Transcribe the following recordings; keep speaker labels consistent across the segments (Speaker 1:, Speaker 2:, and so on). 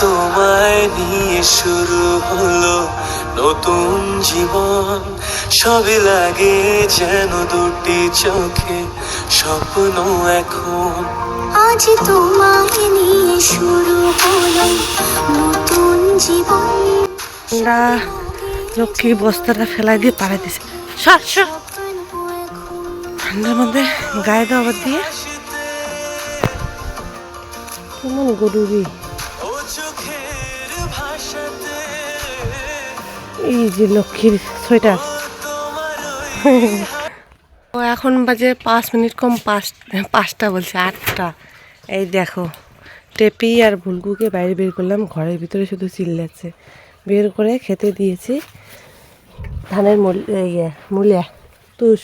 Speaker 1: তোমায় নিয়ে শুরু হলো নতুন জীবন। সবই লাগে যেন দুটি চোখে স্বপ্ন এখন।
Speaker 2: আজ তোমায় নিয়ে শুরু হলো নতুন জীবন।
Speaker 3: আমরা লক্ষ্মীর বস্তাটা ফেলাই দিয়ে পাড়াই দিছে। সর সর। ঠান্ডার মধ্যে গায়ে দেওয়া দিয়ে। কেমন গরুরি? এই যে লক্ষ্মীর সোয়েটার। ও এখন বাজে পাঁচ মিনিট কম পাঁচ পাঁচটা বলছে আটটা। এই দেখো টেপি আর ভুলকুকে বাইরে বের করলাম ঘরের ভিতরে শুধু চিল্লাচ্ছে। বের করে খেতে দিয়েছি ধানের মূল ইয়ে মূলে তুষ।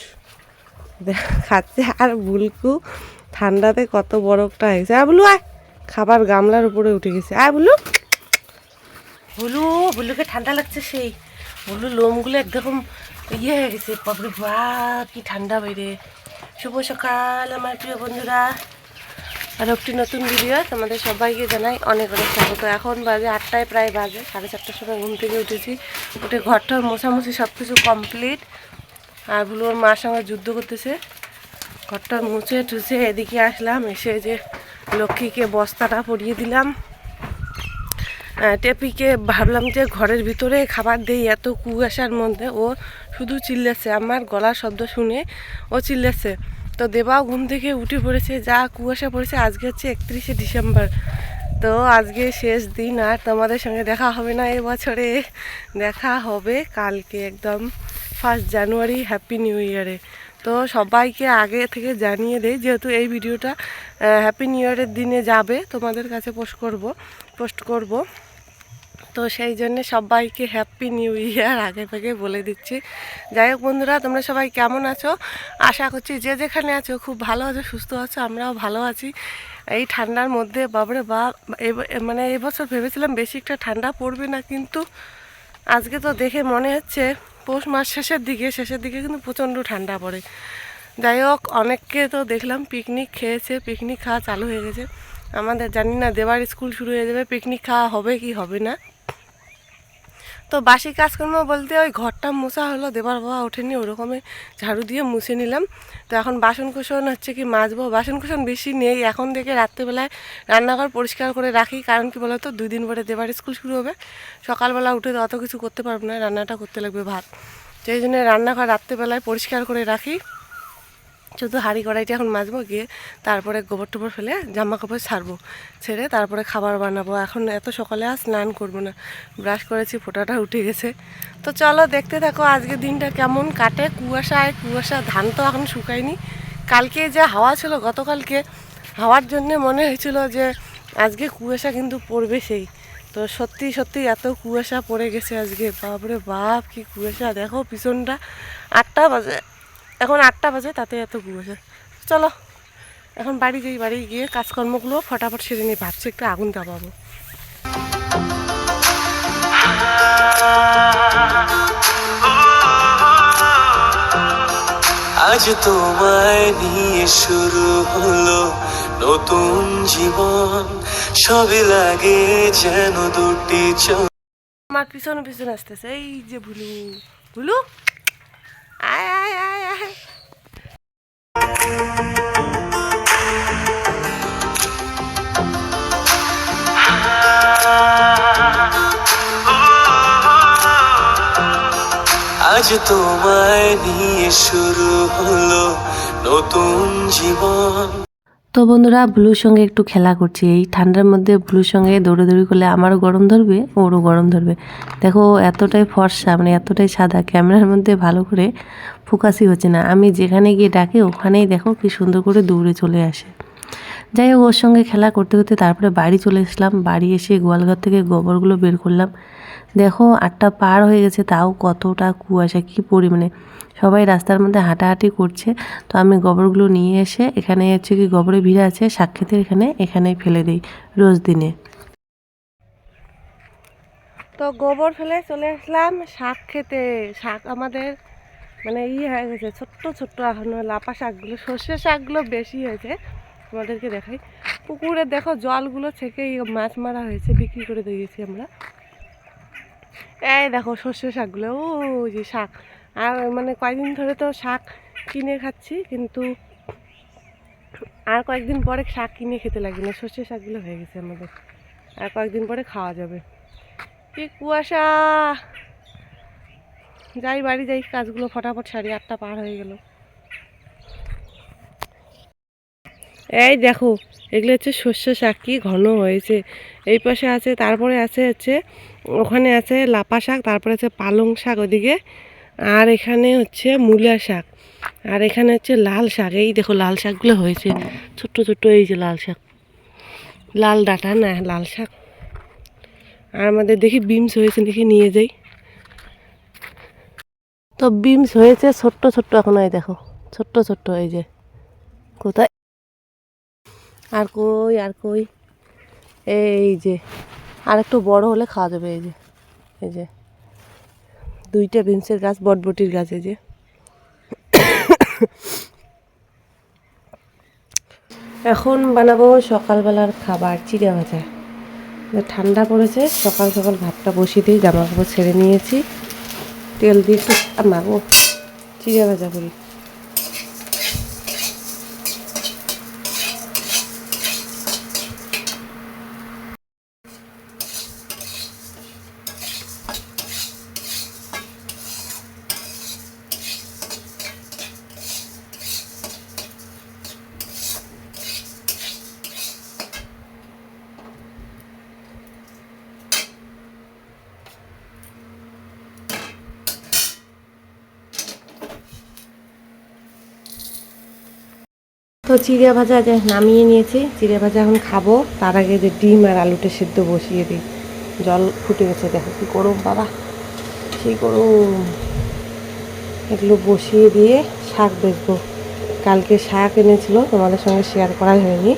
Speaker 3: খাচ্ছে আর বুলকু ঠান্ডাতে কত বরফটা হয়েছে। আর বলু আয়। খাবার গামলার উপরে উঠে গেছে। আয় বলু। বুলু বুলুকে ঠান্ডা লাগছে সেই। বুলু লোমগুলো একদম ইয়ে হয়ে গেছে, বাপরে বাপ কি ঠান্ডা বাইরে। শুভ সকাল আমার প্রিয় বন্ধুরা। আর একটি নতুন ভিডিও তোমাদের সবাইকে জানাই অনেক অনেক স্বাগত। এখন বাজে আটটায় প্রায় বাজে, সাড়ে চারটার সময় ঘুম থেকে উঠেছি। উঠে ঘরটার মোছামুছি সব কিছু কমপ্লিট আর বুলু ওর মার সঙ্গে যুদ্ধ করতেছে। ঘরটা মুছে টুছে এদিকে আসলাম, এসে যে লক্ষ্মীকে বস্তাটা পরিয়ে দিলাম। টেপিকে ভাবলাম যে ঘরের ভিতরে খাবার দেই এত কুয়াশার মধ্যে। ও শুধু চিল্লাচ্ছে, আমার গলার শব্দ শুনে ও চিল্লাচ্ছে। তো দেবাও ঘুম থেকে উঠে পড়েছে, যা কুয়াশা পড়েছে, আজকে হচ্ছে একত্রিশে ডিসেম্বর। তো আজকে শেষ দিন, আর তোমাদের সঙ্গে দেখা হবে না এবছরে। দেখা হবে কালকে একদম ফার্স্ট জানুয়ারি হ্যাপি নিউ ইয়ারে তো সবাইকে আগে থেকে জানিয়ে দেই, যেহেতু এই ভিডিওটা হ্যাপি নিউ ইয়ারের দিনে যাবে, তোমাদের কাছে পোস্ট করব। পোস্ট করব। তো সেই জন্যে সবাইকে হ্যাপি নিউ ইয়ার আগে থেকে বলে দিচ্ছি। যাই হোক বন্ধুরা, তোমরা সবাই কেমন আছো? আশা করছি যে যেখানে আছো, খুব ভালো আছো, সুস্থ আছো, আমরাও ভালো আছি। এই ঠান্ডার মধ্যে বাবরে বা মানে এবছর ভেবেছিলাম বেশি একটা ঠান্ডা পড়বে না, কিন্তু আজকে তো দেখে মনে হচ্ছে পৌষ মাস শেষের দিকে শেষের দিকে কিন্তু প্রচণ্ড ঠান্ডা পড়ে। যাই হোক, অনেককে তো দেখলাম পিকনিক খেয়েছে পিকনিক খাওয়া চালু হয়ে গেছে। আমাদের জানি না দেবার স্কুল শুরু হয়ে যাবে পিকনিক খাওয়া হবে কি হবে না। তো বাসি কাজকর্ম বলতে ওই ঘরটা মোছা হলো দেবার বাবা ওঠেনি, ওরকমই ঝাড়ু দিয়ে মুছে নিলাম। তো এখন বাসন কুসন হচ্ছে কি মাজবো, বাসন কুসন বেশি নেই, এখন থেকে রাত্রেবেলায় রান্নাঘর পরিষ্কার করে রাখি, কারণ কি বলতো, দুই দিন পরে দেবার স্কুল শুরু হবে। সকালবেলা উঠে অত কিছু করতে পারব না, রান্নাটা করতে লাগবে ভাত। সেই জন্য রান্নাঘর রাত্রেবেলায় পরিষ্কার করে রাখি। শুধু হাঁড়ি কড়াইটা এখন মাজবো গিয়ে তারপরে গোবর টোবর ফেলে জামা কাপড় ছাড়বো, ছেড়ে তারপরে খাবার বানাবো। এখন এত সকালে আর স্নান করব না। ব্রাশ করেছি, ফোঁটাটা উঠে গেছে। তো চলো দেখতে থাকো আজকে দিনটা কেমন কাটে। কুয়াশায় কুয়াশা, ধান তো এখন শুকায়নি। কালকে যে হাওয়া ছিল, গতকালকে হাওয়ার জন্যে মনে হয়েছিল যে আজকে কুয়াশা কিন্তু পড়বে সেই তো সত্যি সত্যি এত কুয়াশা পড়ে গেছে আজকে। বাপরে বাপ, কি কুয়াশা। দেখো পিছনটা আটটা বাজে। এখন আটটা বাজে তাতে এত কুয়াশা চলো এখন বাড়ি যাই বাড়ি গিয়ে কাজকর্মগুলো ফটাফট সেরে নিই ভাবছি একটু আগুন দাবাবো
Speaker 1: আজ তোমায় নিয়ে শুরু হলো নতুন জীবন। সবই লাগে যেন দুটি চোখ।
Speaker 3: আমার পিছনে পিছনে আসতেছে এই যে ভুলু ভুলু আয় আয় আয় আয়।
Speaker 1: আজ তোমায় নিয়ে শুরু হলো নতুন জীবন।
Speaker 4: তো বন্ধুরা, ব্লুর সঙ্গে একটু খেলা করছি। এই ঠান্ডার মধ্যে ব্লুর সঙ্গে দৌড়াদৌড়ি করলে আমারও গরম ধরবে, ওরও গরম ধরবে। দেখো, এতটাই ফর্সা মানে এতটাই সাদা, ক্যামেরার মধ্যে ভালো করে ফোকাসই হচ্ছে না। আমি যেখানে গিয়ে ডাকি, ওখানেই দেখো কি সুন্দর করে দৌড়ে চলে আসে। যাই হোক, ওর সঙ্গে খেলা করতে করতে তারপরে বাড়ি চলে এসলাম বাড়ি এসে গোয়ালঘর থেকে গোবরগুলো বের করলাম। দেখো, আটটা পার হয়ে গেছে, তাও কতটা কুয়াশা, কী পরিমাণে। সবাই রাস্তার মধ্যে হাঁটাহাঁটি করছে। তো আমি গোবরগুলো নিয়ে এসে, এখানে হচ্ছে কি গোবরে ভিড় আছে সাক্ষেতের এখানে এখানেই ফেলে দিই রোজ দিনে।
Speaker 3: তো গোবর ফেলে চলে আসলাম শাক খেতে। শাক আমাদের মানে ই হয়ে গেছে, ছোট্ট ছোট্ট এখনও লাপা শাকগুলো, সর্ষে শাকগুলো বেশি হয়েছে।
Speaker 5: তোমাদেরকে দেখাই। পুকুরে দেখো জলগুলো থেকে মাছ মারা হয়েছে, বিক্রি করে দিয়েছি আমরা। এই দেখো সর্ষে শাকগুলো, ও যে শাক। আর মানে কয়েকদিন ধরে তো শাক কিনে খাচ্ছি, কিন্তু আর কয়েকদিন পরে শাক কিনে খেতে লাগবে না। সর্ষে শাকগুলো হয়ে গেছে আমাদের। আর কয়েকদিন পরে খাওয়া যাবে। কি কুয়াশা! যাই বাড়ি যাই, কাজগুলো ফটাফট সাড়ে আটটা পার হয়ে গেল। এই দেখো, এগুলো হচ্ছে শস্য শাক, কি ঘন হয়েছে। এই পাশে আছে, তারপরে আছে হচ্ছে, ওখানে আছে লাপা শাক, তারপরে আছে পালং শাক ওদিকে, আর এখানে হচ্ছে মূলা শাক, আর এখানে হচ্ছে লাল শাক, এই দেখো লাল শাকগুলো হয়েছে, ছোট্ট ছোট্ট এই যে লাল শাক, লাল ডাটা না, লাল শাক, আর আমাদের দেখি বিমস হয়েছে, দেখি নিয়ে যাই, তো বিমস হয়েছে ছোট্ট ছোট্ট এখন, এই দেখো, ছোট্ট ছোট্ট এই যে, কোথায়, আর কই আর কই এই যে আর একটু বড় হলে খাওয়া যাবে, এই যে এই যে, দুইটা বিনসের গাছ, বটবটির গাছ, এই যে। এখন বানাবো সকালবেলার খাবার, চিড়া ভাজা। ঠান্ডা পড়েছে, সকাল সকাল ভাতটা বসিয়ে দিয়ে জামা কাপড় ছেড়ে নিয়েছি। তেল দিয়ে একটু মাগো চিড়া ভাজা করি। তো চিড়িয়া ভাজা যে নামিয়ে নিয়েছি, চিড়িয়া ভাজা এখন খাব। তার আগে যে ডিম আর আলুটা সিদ্ধ বসিয়ে দিই। জল ফুটে গেছে, দেখো কি করুম বাবা। সেই করুম এগুলো বসিয়ে দিয়ে শাক দেখব কালকে শাক এনেছিল, তোমাদের সঙ্গে শেয়ার করা হয়নি।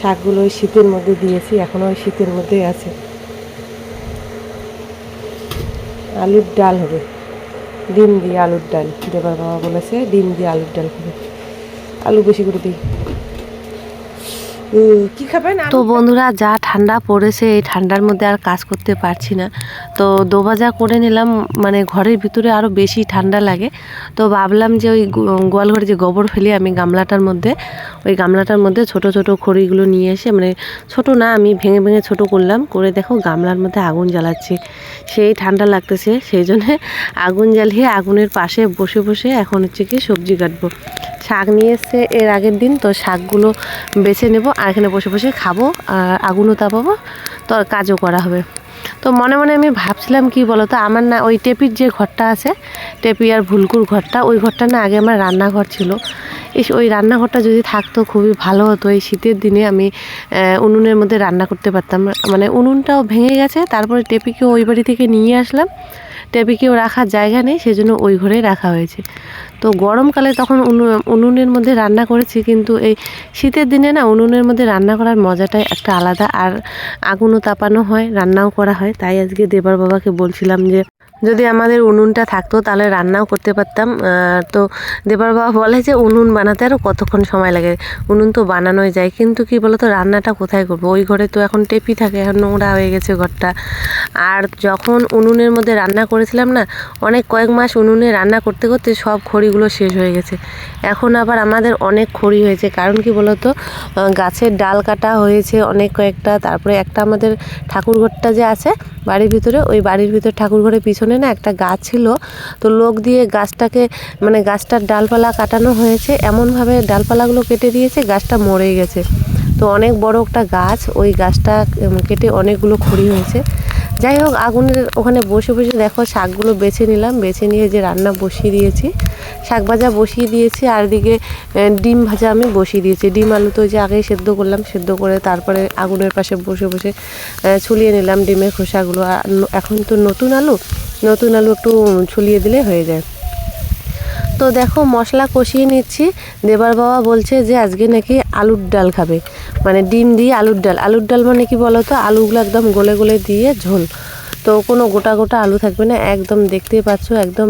Speaker 5: শাকগুলো ওই শীতের মধ্যে দিয়েছি এখনও ওই শীতের মধ্যেই আছে। আলুর ডাল হবে। ডিম দিয়ে আলুর ডাল। দেবার বাবা বলেছে, ডিম দিয়ে আলুর ডাল হবে। আলু বেশি করে দিই। কি খাবেন?
Speaker 3: তো বন্ধুরা যা ঠান্ডা পড়েছে এই ঠান্ডার মধ্যে আর কাজ করতে পারছি না। তো দোবাজা করে নিলাম মানে ঘরের ভিতরে আরও বেশি ঠান্ডা লাগে। তো ভাবলাম যে ওই গো- গোয়াল যে গোবর ফেলি আমি গামলাটার মধ্যে ওই গামলাটার মধ্যে ছোট ছোট খড়িগুলো নিয়ে এসে মানে ছোট না আমি ভেঙে ভেঙে ছোট করলাম। করে দেখো গামলার মধ্যে আগুন জ্বালাচ্ছি। সেই ঠান্ডা লাগতেছে সেই জন্যে আগুন জ্বালিয়ে আগুনের পাশে বসে বসে এখন হচ্ছে কি সবজি কাটবো। শাক নিয়ে এসছে এর আগের দিন তো শাকগুলো বেছে নেব। আর এখানে বসে বসে খাব, আর আগুনও তাপাবো, তো কাজও করা হবে। তো মনে মনে আমি ভাবছিলাম কি বলতো, আমার না ওই টেপির যে ঘরটা আছে, টেপি আর ভুলকুর ঘরটা, ওই ঘরটা না আগে আমার রান্নাঘর ছিল। ইস ওই রান্নাঘরটা যদি থাকতো খুবই ভালো হতো, এই শীতের দিনে আমি উনুনের মধ্যে রান্না করতে পারতাম। মানে উনুনটাও ভেঙে গেছে, তারপরে টেপিকে ওই বাড়ি থেকে নিয়ে আসলাম। টেপিকেও রাখার জায়গা নেই, সেজন্য ওই ঘরেই রাখা হয়েছে। তো গরমকালে তখন উনু- উনুনের মধ্যে রান্না করেছি, কিন্তু এই শীতের দিনে না উনুনের মধ্যে রান্না করার মজাটাই একটা আলাদা, আর আগুনও তাপানো হয়, রান্নাও করা হয়। তাই আজকে দেবার বাবাকে বলছিলাম যে যদি আমাদের উনুনটা থাকতো, তাহলে রান্নাও করতে পারতাম। তো দেবার বাবা বলে যে, উনুন বানাতে আরও কতক্ষণ সময় লাগে? উনুন তো বানানোই যায়, কিন্তু কি বলতো, রান্নাটা কোথায় করব? ওই ঘরে তো এখন টেপি থাকে, এখন নোংরা হয়ে গেছে ঘরটা। আর যখন উনুনের মধ্যে রান্না করেছিলাম না, অনেক কয়েক মাস উনুনে রান্না করতে করতে সব খড়িগুলো শেষ হয়ে গেছে। এখন আবার আমাদের অনেক খড়ি হয়েছে, কারণ কি বলতো গাছের ডাল কাটা হয়েছে অনেক কয়েকটা, তারপরে একটা আমাদের ঠাকুরঘরটা যে আছে, বাড়ির ভিতরে, ওই বাড়ির ভিতরে ঠাকুর ঠাকুরঘরের পিছনে না একটা গাছ ছিল, তো লোক দিয়ে গাছটাকে মানে গাছটার ডালপালা কাটানো হয়েছে। এমনভাবে ডালপালাগুলো কেটে দিয়েছে, গাছটা মরে গেছে। তো অনেক বড় একটা গাছ, ওই গাছটা কেটে অনেকগুলো খড়ি হয়েছে। যাই হোক আগুনের ওখানে বসে বসে দেখো শাকগুলো বেছে নিলাম। বেছে নিয়ে যে রান্না বসিয়ে দিয়েছি, শাক ভাজা বসিয়ে দিয়েছি, আর দিকে ডিম ভাজা আমি বসিয়ে দিয়েছি। ডিম আলু তো যে আগেই সেদ্ধ করলাম, সেদ্ধ করে তারপরে আগুনের পাশে বসে বসে ছুলিয়ে নিলাম ডিমের খোসাগুলো। আর এখন তো নতুন আলু নতুন আলু একটু ছুলিয়ে দিলে হয়ে যায়। তো দেখো মশলা কষিয়ে নিচ্ছি। দেবার বাবা বলছে যে আজকে নাকি আলুর ডাল খাবে। মানে ডিম দিয়ে আলুর ডাল। আলুর ডাল মানে কি বলো তো আলুগুলো একদম গলে গলে দিয়ে ঝোল। তো কোনো গোটা গোটা আলু থাকবে না। একদম দেখতেই পাচ্ছ, একদম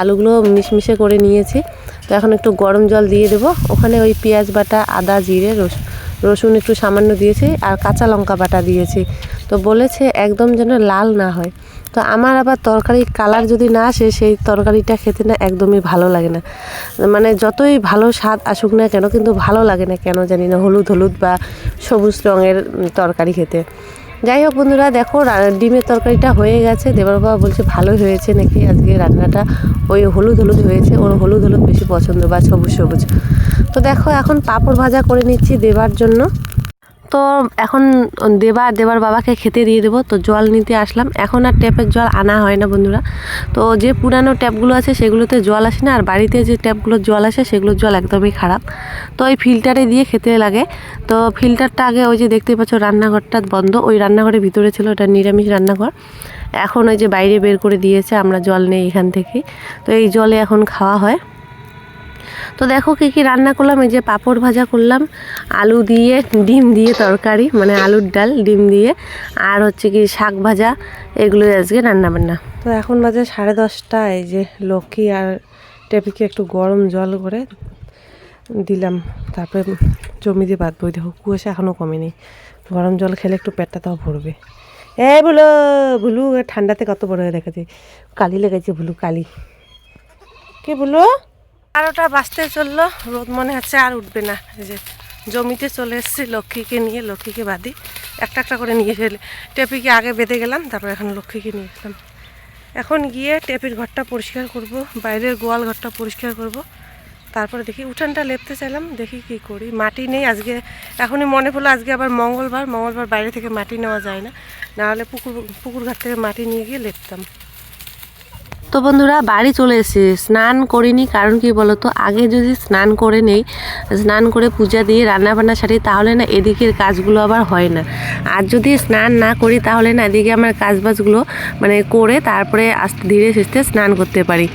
Speaker 3: আলুগুলো মিশমিশে করে নিয়েছি। তো এখন একটু গরম জল দিয়ে দেবো। ওখানে ওই পেঁয়াজ বাটা, আদা, জিরে রসুন রসুন একটু সামান্য দিয়েছি। আর কাঁচা লঙ্কা বাটা দিয়েছি। তো বলেছে একদম যেন লাল না হয়। তো আমার আবার তরকারি কালার যদি না আসে, সেই তরকারিটা খেতে না একদমই ভালো লাগে না। মানে যতই ভালো স্বাদ আসুক না কেন, কিন্তু ভালো লাগে না কেন জানি না, হলুদ হলুদ বা সবুজ রঙের তরকারি খেতে। যাই হোক বন্ধুরা, দেখো ডিমের তরকারিটা হয়ে গেছে। দেবার বাবা বলছে ভালোই হয়েছে নাকি? আজকে রান্নাটা ওই হলুদ হলুদ হয়েছে। ওর হলুদ হলুদ বেশি পছন্দ বা সবুজ সবুজ। তো দেখো এখন পাঁপড় ভাজা করে নিচ্ছি দেবার জন্য। তো এখন দেবা, দেবার বাবাকে খেতে দিয়ে দেবো। তো জল নিতে আসলাম। এখন আর ট্যাপের জল আনা হয় না বন্ধুরা। তো যে পুরানো ট্যাপগুলো আছে, সেগুলোতে জল আসে না। আর বাড়িতে যে ট্যাপগুলোর জল আসে, সেগুলোর জল একদমই খারাপ। তো ওই ফিল্টারে দিয়ে খেতে লাগে। তো ফিল্টারটা আগে ওই যে দেখতে পাচ্ছ, রান্নাঘরটা বন্ধ। ওই রান্নাঘরের ভিতরে ছিল, ওটা নিরামিষ রান্নাঘর। এখন ওই যে বাইরে বের করে দিয়েছে, আমরা জল নেই এখান থেকে। তো এই জলে এখন খাওয়া হয়। তো দেখো কী কী রান্না করলাম, এই যে পাঁপড় ভাজা করলাম, আলু দিয়ে, ডিম দিয়ে তরকারি মানে আলুর ডাল, ডিম দিয়ে, আর হচ্ছে কি শাক ভাজা, এগুলো আজকে রান্না বান্না
Speaker 5: তো এখন বাজে সাড়ে দশটা, এই যে লক্ষ্মী আর টেপিকে একটু গরম জল করে দিলাম, তারপরে জমিতে বাঁধবো ওই দেখো কুয়াশা এখনও কমেনি, গরম জল খেলে একটু পেটটা তাও ভরবে। এ ভুলো ভুলু ঠান্ডাতে কত বড় হয়ে রেখেছে, কালি লেগেছে ভুলু কালি। কে বলো? বারোটা বাঁচতে চলল, রোদ মনে হচ্ছে আর উঠবে না। যে জমিতে চলে এসেছি, লক্ষ্মীকে নিয়ে, লক্ষ্মীকে বাঁধি একটা একটা করে নিয়ে ফেলে। টেপিকে আগে বেঁধে গেলাম, তারপর এখন লক্ষ্মীকে নিয়ে গেলাম। এখন গিয়ে টেপির ঘরটা পরিষ্কার করব, বাইরের গোয়াল ঘরটা পরিষ্কার করব। তারপরে দেখি উঠানটা লেপতে চাইলাম, দেখি কি করি। মাটি নেই আজকে, এখনই মনে পড়ল আজকে আবার মঙ্গলবার মঙ্গলবার বাইরে থেকে মাটি নেওয়া যায় না। নাহলে পুকুর পুকুর ঘাট থেকে মাটি নিয়ে গিয়ে লেপতাম।
Speaker 3: তো বন্ধুরা, বাড়ি চলে এসেছি। স্নান করিনি, কারণ কি বলতো, আগে যদি স্নান করে নেই, স্নান করে পূজা দিয়ে রান্না বান্না সারি, তাহলে না এদিকের কাজগুলো আবার হয় না। আর যদি স্নান না করি, তাহলে না এদিকে আমার কাজবাজগুলো মানে করে তারপরে আস্তে ধীরে সুস্থে স্নান করতে পারি।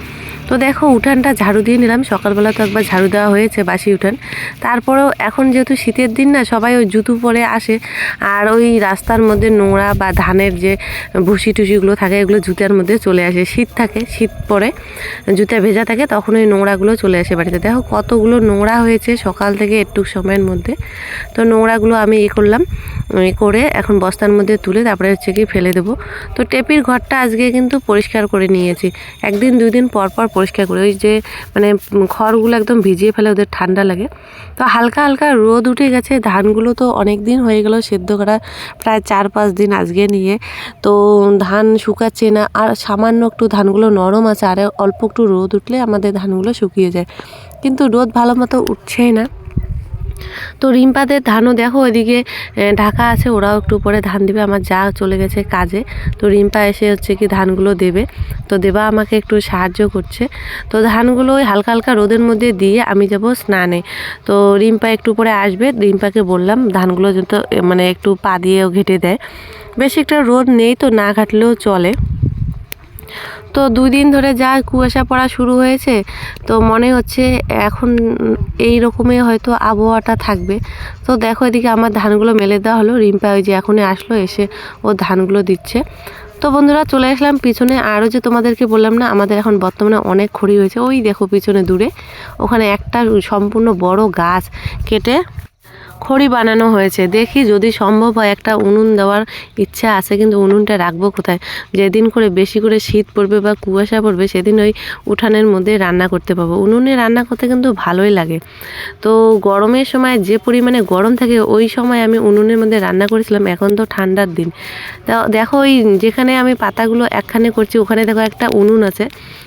Speaker 3: তো দেখো উঠানটা ঝাড়ু দিয়ে নিলাম। সকালবেলা তো একবার ঝাড়ু দেওয়া হয়েছে বাসি উঠান। তারপরেও এখন যেহেতু শীতের দিন না, সবাই ওই জুতো পরে আসে। আর ওই রাস্তার মধ্যে নোংরা বা ধানের যে ভুসি টুসিগুলো থাকে, এগুলো জুতার মধ্যে চলে আসে। শীত থাকে, শীত পরে জুতা ভেজা থাকে, তখন ওই নোংরাগুলো চলে আসে বাড়িতে। দেখো কতগুলো নোংরা হয়েছে সকাল থেকে একটু সময়ের মধ্যে। তো নোংরাগুলো আমি এ করলাম করে এখন বস্তার মধ্যে তুলে তারপরে হচ্ছে কি ফেলে দেবো। তো টেপির ঘরটা আজকে কিন্তু পরিষ্কার করে নিয়েছি। একদিন দুই দিন পর পর পরিষ্কার করে, ওই যে মানে খড়গুলো একদম ভিজিয়ে ফেলে ওদের ঠান্ডা লাগে। তো হালকা হালকা রোদ উঠে গেছে, ধানগুলো তো অনেক দিন হয়ে গেল সেদ্ধ করা, প্রায় চার পাঁচ দিন আজকে নিয়ে। তো ধান শুকাচ্ছে না, আর সামান্য একটু ধানগুলো নরম আছে, আর অল্প একটু রোদ উঠলে আমাদের ধানগুলো শুকিয়ে যায়। কিন্তু রোদ ভালো মতো উঠছেই না। তো রিম্পাদের ধানও দেখো ওইদিকে ঢাকা আছে, ওরাও একটু পরে ধান দেবে, আমার যা চলে গেছে কাজে। তো রিম্পা এসে হচ্ছে কি ধানগুলো দেবে। তো দেবা আমাকে একটু সাহায্য করছে। তো ধানগুলো ওই হালকা হালকা রোদের মধ্যে দিয়ে আমি যাব স্নানে। তো রিম্পা একটু পরে আসবে, রিম্পাকে বললাম ধানগুলো যত মানে একটু পা দিয়েও ঘেটে দেয়। বেশি একটা রোদ নেই তো না ঘাটলেও চলে। তো দুই দিন ধরে যা কুয়াশা পড়া শুরু হয়েছে, তো মনে হচ্ছে এখন এই রকমই হয়তো আবহাওয়াটা থাকবে। তো দেখো এদিকে আমার ধানগুলো মেলে দেওয়া হলো, রিম্পা ওই যে এখনই আসলো, এসে ও ধানগুলো দিচ্ছে। তো বন্ধুরা চলে আসলাম, পিছনে আরও যে তোমাদেরকে বললাম না, আমাদের এখন বর্তমানে অনেক খড়ি হয়েছে, ওই দেখো পিছনে দূরে। ওখানে একটা সম্পূর্ণ বড় গাছ কেটে খড়ি বানানো হয়েছে। দেখি যদি সম্ভব হয় একটা উনুন দেওয়ার ইচ্ছা আছে, কিন্তু উনুনটা রাখব কোথায়? যেদিন করে বেশি করে শীত পড়বে বা কুয়াশা পড়বে, সেদিন ওই উঠানের মধ্যে রান্না করতে পারব উনুনে রান্না করতে কিন্তু ভালোই লাগে। তো গরমের সময় যে পরিমাণে গরম থাকে, ওই সময় আমি উনুনের মধ্যে রান্না করেছিলাম। এখন তো ঠান্ডার দিন। তা দেখো ওই যেখানে আমি পাতাগুলো একখানে করছি, ওখানে দেখো একটা উনুন আছে।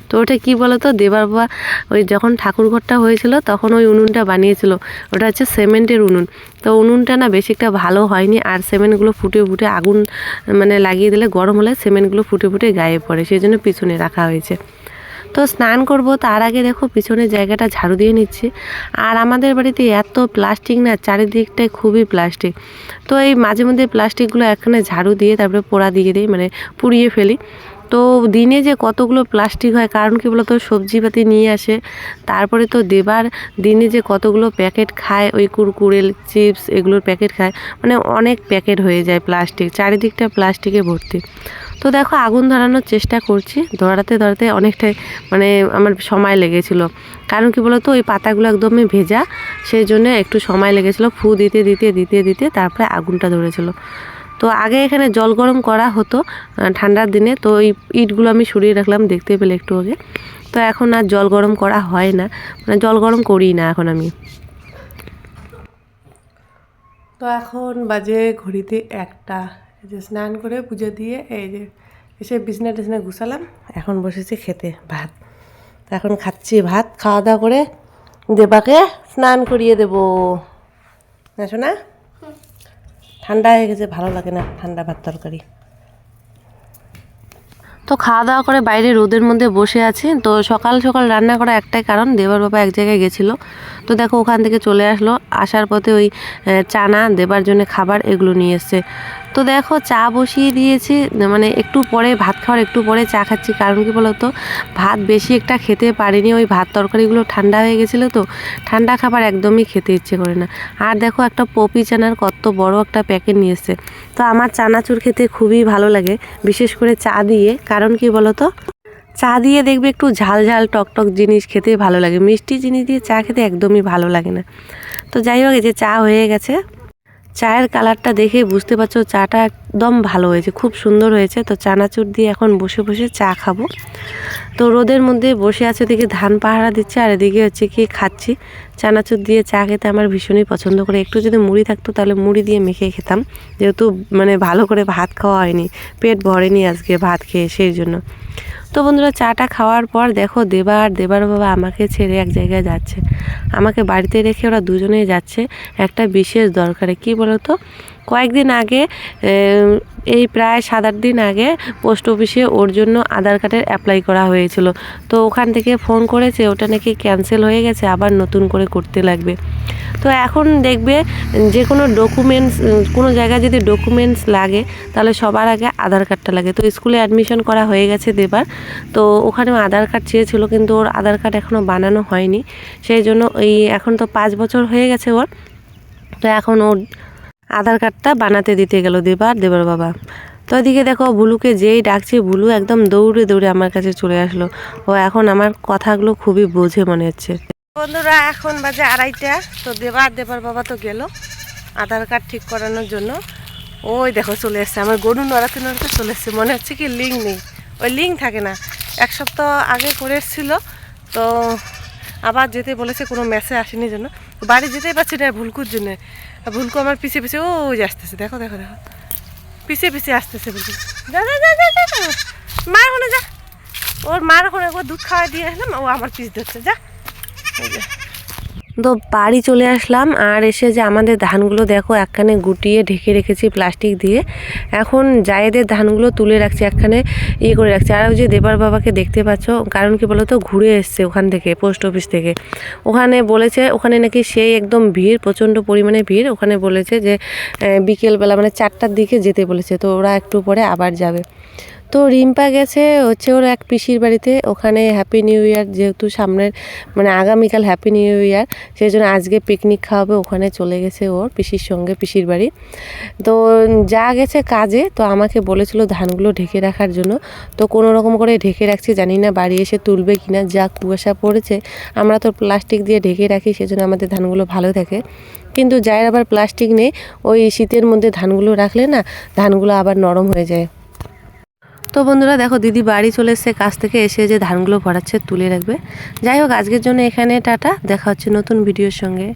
Speaker 3: তো ওটা কি বলতো? দেবার বাবা ওই যখন ঠাকুর ঘরটা হয়েছিল, তখন ওই উনুনটা বানিয়েছিল। ওটা হচ্ছে সিমেন্টের উনুন। তো উনুনটা না বেশি একটা ভালো হয়নি, আর সিমেন্টগুলো ফুটে ফুটে আগুন মানে লাগিয়ে দিলে গরম হলে সিমেন্টগুলো ফুটে ফুটে গায়ে পড়ে, সেই জন্য পিছনে রাখা হয়েছে। তো স্নান করব, তার আগে দেখো পিছনের জায়গাটা ঝাড়ু দিয়ে নিচ্ছি। আর আমাদের বাড়িতে এত প্লাস্টিক না চারিদিকটায় খুবই প্লাস্টিক। তো এই মাঝে মধ্যে প্লাস্টিকগুলো এখানে ঝাড়ু দিয়ে তারপরে পোড়া দিয়ে দিই মানে পুড়িয়ে ফেলি। তো দিনে যে কতগুলো প্লাস্টিক হয়, কারণ কি বলতো, সবজিপাতি নিয়ে আসে, তারপরে তো দেবার দিনে যে কতগুলো প্যাকেট খায়, ওই কুরকুরে চিপস এগুলোর প্যাকেট খায় মানে অনেক প্যাকেট হয়ে যায় প্লাস্টিক চারিদিকটা প্লাস্টিকে ভর্তি। তো দেখো, আগুন ধরানোর চেষ্টা করছি, ধরাতে ধরাতে অনেকটাই মানে আমার সময় লেগেছিল। কারণ কি বলতো, ওই পাতাগুলো একদমই ভেজা, সেই জন্য একটু সময় লেগেছিল, ফু দিতে দিতে দিতে দিতে, তারপরে আগুনটা ধরেছিল। তো আগে এখানে জল গরম করা হতো ঠান্ডার দিনে। তো ওই ইটগুলো আমি সরিয়ে রাখলাম দেখতে পেলে একটু আগে। তো এখন আর জল গরম করা হয় না। মানে জল গরম করি না এখন আমি।
Speaker 5: তো এখন বাজে ঘড়িতে একটা। যে স্নান করে পুজো দিয়ে এই যে এসে বিছনা টিছনা গুছালাম। এখন বসেছি খেতে ভাত। তো এখন খাচ্ছি ভাত, খাওয়া দাওয়া করে দেবাকে স্নান করিয়ে দেবো। না না ঠান্ডা হয়ে গেছে, ভালো লাগে না ঠান্ডা ভাত তরকারি।
Speaker 3: তো খাওয়া দাওয়া করে বাইরে রোদের মধ্যে বসে আছে। তো সকাল সকাল রান্না করা একটাই কারণ, দেবার বাবা এক জায়গায় গেছিল। তো দেখো ওখান থেকে চলে আসলো, আসার পথে ওই চানা, দেবার জন্য খাবার এগুলো নিয়ে এসছে। তো দেখো চা বসিয়ে দিয়েছি মানে একটু পরে ভাত খাওয়ার একটু পরে চা খাচ্ছি। কারণ কি বলতো? ভাত বেশি একটা খেতে পারিনি, ওই ভাত তরকারিগুলো ঠান্ডা হয়ে গেছিল তো, ঠান্ডা খাবার একদমই খেতে ইচ্ছে করে না। আর দেখো একটা পপি চানার কত বড় একটা প্যাকেট নিয়ে এসছে। তো আমার চানাচুর খেতে খুবই ভালো লাগে, বিশেষ করে চা দিয়ে। কারণ কি বলতো? চা দিয়ে দেখবে একটু ঝাল ঝাল টক টক জিনিস খেতে ভালো লাগে, মিষ্টি জিনিস দিয়ে চা খেতে একদমই ভালো লাগে না। তো যাই হোক যে চা হয়ে গেছে। চায়ের কালারটা দেখে বুঝতে পারছ চাটা একদম ভালো হয়েছে, খুব সুন্দর হয়েছে। তো চানাচুর দিয়ে এখন বসে বসে চা খাব। তো রোদের মধ্যে বসে আছে ওদিকে ধান পাহারা দিচ্ছে আর এদিকে হচ্ছে কি খাচ্ছি। চানাচুর দিয়ে চা খেতে আমার ভীষণই পছন্দ করে। একটু যদি মুড়ি থাকতো তাহলে মুড়ি দিয়ে মেখে খেতাম। যেহেতু মানে ভালো করে ভাত খাওয়া হয়নি, পেট ভরেনি আজকে ভাত খেয়ে, সেই জন্য। তো বন্ধুরা চাটা খাওয়ার পর দেখো দেবার দেবার বাবা আমাকে ছেড়ে এক জায়গায় যাচ্ছে। আমাকে বাড়িতে রেখে ওরা দুজনেই যাচ্ছে। একটা বিশেষ দরকারে, কি বলতো? কয়েকদিন আগে এই প্রায় সাত আট দিন আগে পোস্ট অফিসে ওর জন্য আধার কার্ডের অ্যাপ্লাই করা হয়েছিল। তো ওখান থেকে ফোন করেছে, ওটা নাকি ক্যান্সেল হয়ে গেছে, আবার নতুন করে করতে লাগবে। তো এখন দেখবে যে কোনো ডকুমেন্টস, কোনো জায়গায় যদি ডকুমেন্টস লাগে, তাহলে সবার আগে আধার কার্ডটা লাগে। তো স্কুলে অ্যাডমিশন করা হয়ে গেছে দেবার। তো ওখানেও আধার কার্ড চেয়েছিল, কিন্তু ওর আধার কার্ড এখনও বানানো হয়নি। সেই জন্য ওই, এখন তো পাঁচ বছর হয়ে গেছে ওর। তো এখন ওর আধার কার্ডটা বানাতে দিতে গেল দেবার দেবার বাবা। তো এদিকে দেখো ভুলুকে যেই ডাকছি, বুলু একদম দৌড়ে দৌড়ে আমার কাছে চলে আসলো। ও এখন আমার কথাগুলো খুবই বোঝে মনে হচ্ছে।
Speaker 5: বন্ধুরা, এখন বাজে আড়াইটা। তো দেবার দেবার বাবা তো গেল আধার কার্ড ঠিক করানোর জন্য। ওই দেখো চলে এসছে, আমার গরু নড়াতে নড়াতে চলে এসছে। মনে হচ্ছে কি লিঙ্ক নেই। ওই লিঙ্ক থাকে না। এক সপ্তাহ আগে করে এসেছিল, তো আবার যেতে বলেছে, কোনো মেসে আসেনি জন্য বাড়ি যেতেই পারছি না ভুলকুর জন্য। ভুলকু আমার পিছিয়ে পিছিয়ে ও যে আসতেছে, দেখো দেখো দেখো। পিছিয়ে পিছিয়ে আসতেছে ভুলকু। যা যা মার ওখানে যা। ওর মার ওখানে একবার দুধ খাওয়া দিয়ে আসলাম ও আমার পিছ ধরছে যে।
Speaker 3: তো বাড়ি চলে আসলাম আর এসে যে আমাদের ধানগুলো দেখো একখানে গুটিয়ে ঢেকে রেখেছি প্লাস্টিক দিয়ে। এখন জায়েদের ধানগুলো তুলে রাখছি, একখানে ইয়ে করে রাখছি। আর ওই যে দেবার বাবাকে দেখতে পাচ্ছ, কারণ কি বলতো, ঘুরে এসছে ওখান থেকে, পোস্ট অফিস থেকে। ওখানে বলেছে, ওখানে নাকি সেই একদম ভিড়, প্রচণ্ড পরিমাণে ভিড়। ওখানে বলেছে যে বিকেলবেলা মানে চারটার দিকে যেতে বলেছে, তো ওরা একটু পরে আবার যাবে। তো রিম্পা গেছে হচ্ছে ওর এক পিসির বাড়িতে, ওখানে হ্যাপি নিউ ইয়ার যেহেতু সামনের মানে আগামীকাল হ্যাপি নিউ ইয়ার সেই জন্য আজকে পিকনিক খাওয়াবে, ওখানে চলে গেছে ওর পিসির সঙ্গে, পিসির বাড়ি। তো যা গেছে কাজে, তো আমাকে বলেছিল ধানগুলো ঢেকে রাখার জন্য। তো কোনো রকম করে ঢেকে রাখছি, জানি না বাড়ি এসে তুলবে কি না যা কুয়াশা পড়েছে, আমরা তো প্লাস্টিক দিয়ে ঢেকে রাখি, সেজন্য আমাদের ধানগুলো ভালো থাকে। কিন্তু যার আবার প্লাস্টিক নেই, ওই শীতের মধ্যে ধানগুলো রাখলে না, ধানগুলো আবার নরম হয়ে যায়। তো বন্ধুরা দেখো দিদি বাড়ি চলে এসছে কাছ থেকে এসে যে ধানগুলো ভরাচ্ছে তুলে রাখবে। যাই হোক, আজকের জন্য এখানে টাটা। দেখা হচ্ছে নতুন ভিডিওর সঙ্গে।